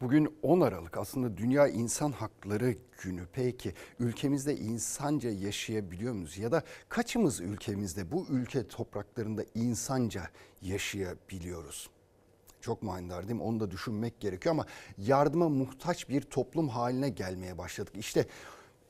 Bugün 10 Aralık aslında Dünya İnsan Hakları Günü. Peki ülkemizde insanca yaşayabiliyor muyuz? Ya da kaçımız ülkemizde bu ülke topraklarında insanca yaşayabiliyoruz? Çok manidar değil mi? Onu da düşünmek gerekiyor ama yardıma muhtaç bir toplum haline gelmeye başladık. İşte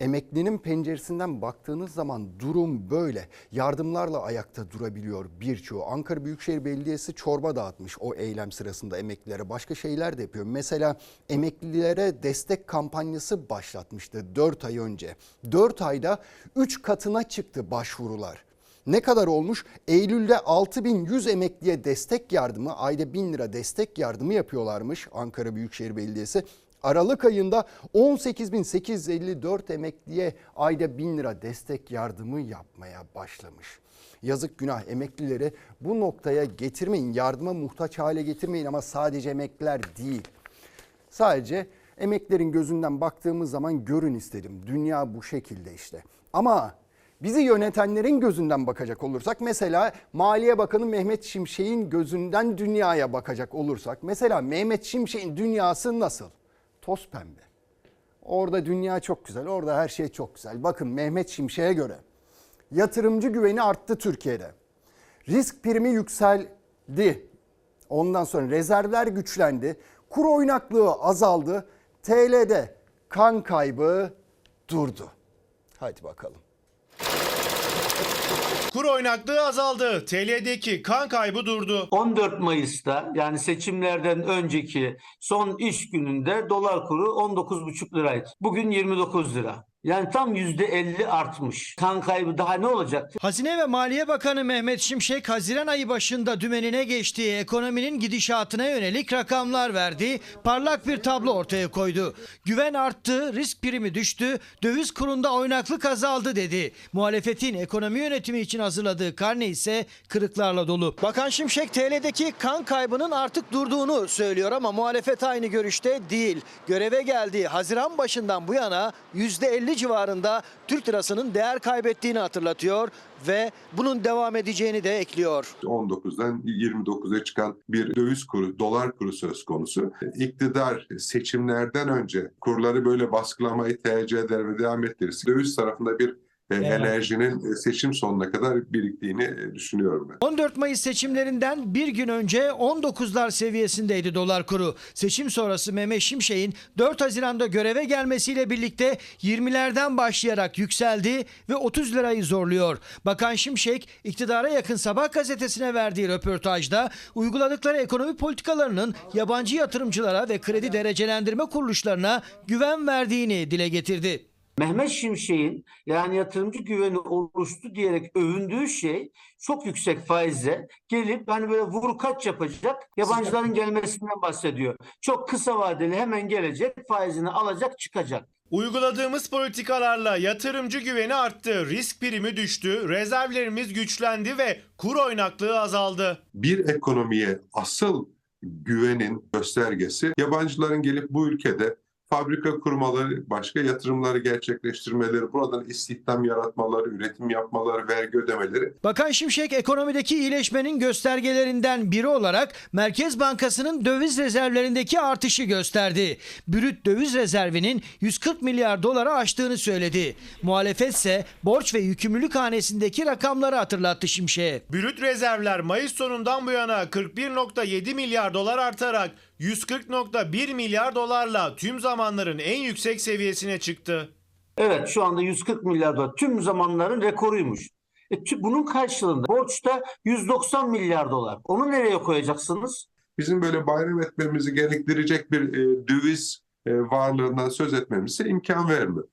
emeklinin penceresinden baktığınız zaman durum böyle. Yardımlarla ayakta durabiliyor birçoğu. Ankara Büyükşehir Belediyesi çorba dağıtmış o eylem sırasında emeklilere. Başka şeyler de yapıyor. Mesela emeklilere destek kampanyası başlatmıştı 4 ay önce. 4 ayda 3 katına çıktı başvurular. Ne kadar olmuş? Eylül'de 6100 emekliye destek yardımı, ayda 1000 lira destek yardımı yapıyorlarmış Ankara Büyükşehir Belediyesi. Aralık ayında 18.854 emekliye ayda 1000 lira destek yardımı yapmaya başlamış. Yazık günah emeklileri bu noktaya getirmeyin, yardıma muhtaç hale getirmeyin ama sadece emekliler değil. Sadece emeklerin gözünden baktığımız zaman görün istedim. Dünya bu şekilde işte. Ama bizi yönetenlerin gözünden bakacak olursak mesela Maliye Bakanı Mehmet Şimşek'in gözünden dünyaya bakacak olursak mesela Mehmet Şimşek'in dünyası nasıl? Toz pembe. Orada dünya çok güzel, orada her şey çok güzel. Bakın Mehmet Şimşek'e göre yatırımcı güveni arttı Türkiye'de. Risk primi yükseldi. Ondan sonra rezervler güçlendi. Kur oynaklığı azaldı. TL'de kan kaybı durdu. Hadi bakalım. Kur oynaklığı azaldı. TL'deki kan kaybı durdu. 14 Mayıs'ta yani seçimlerden önceki son iş gününde dolar kuru 19,5 liraydı. Bugün 29 lira. Yani tam %50 artmış. Kan kaybı daha ne olacak? Hazine ve Maliye Bakanı Mehmet Şimşek Haziran ayı başında dümenine geçtiği ekonominin gidişatına yönelik rakamlar verdi. Parlak bir tablo ortaya koydu. Güven arttı, risk primi düştü, döviz kurunda oynaklık azaldı dedi. Muhalefetin ekonomi yönetimi için hazırladığı karne ise kırıklarla dolu. Bakan Şimşek TL'deki kan kaybının artık durduğunu söylüyor ama muhalefet aynı görüşte değil. Göreve geldiği Haziran başından bu yana %50 civarında Türk lirasının değer kaybettiğini hatırlatıyor ve bunun devam edeceğini de ekliyor. 19'dan 29'a çıkan bir döviz kuru, dolar kuru söz konusu. İktidar seçimlerden önce kurları böyle baskılamayı tercih eder ve devam ettirirse döviz tarafında bir e, enerjinin e, seçim sonuna kadar biriktiğini e, düşünüyorum ben. 14 Mayıs seçimlerinden bir gün önce 19'lar seviyesindeydi dolar kuru. Seçim sonrası Mehmet Şimşek'in 4 Haziran'da göreve gelmesiyle birlikte 20'lerden başlayarak yükseldi ve 30 lirayı zorluyor. Bakan Şimşek iktidara yakın Sabah gazetesine verdiği röportajda uyguladıkları ekonomi politikalarının yabancı yatırımcılara ve kredi derecelendirme kuruluşlarına güven verdiğini dile getirdi. Mehmet Şimşek'in yani yatırımcı güveni oluştu diyerek övündüğü şey çok yüksek faizle gelip hani böyle vur kaç yapacak yabancıların gelmesinden bahsediyor. Çok kısa vadeli hemen gelecek faizini alacak çıkacak. Uyguladığımız politikalarla yatırımcı güveni arttı, risk primi düştü, rezervlerimiz güçlendi ve kur oynaklığı azaldı. Bir ekonomiye asıl güvenin göstergesi yabancıların gelip bu ülkede fabrika kurmaları, başka yatırımları gerçekleştirmeleri, buradan istihdam yaratmaları, üretim yapmaları, vergi ödemeleri Bakan Şimşek ekonomideki iyileşmenin göstergelerinden biri olarak Merkez Bankası'nın döviz rezervlerindeki artışı gösterdi. Brüt döviz rezervinin 140 milyar dolara aştığını söyledi. Muhalefet ise borç ve yükümlülük hanesindeki rakamları hatırlattı Şimşek'e. Brüt rezervler Mayıs sonundan bu yana 41.7 milyar dolar artarak 140.1 milyar dolarla tüm zamanların en yüksek seviyesine çıktı. Evet şu anda 140 milyar dolar tüm zamanların rekoruymuş. E, bunun karşılığında borçta 190 milyar dolar. Onu nereye koyacaksınız? bizim böyle bayram etmemizi gerektirecek bir e, döviz e, varlığından söz etmemize imkan vermiyor.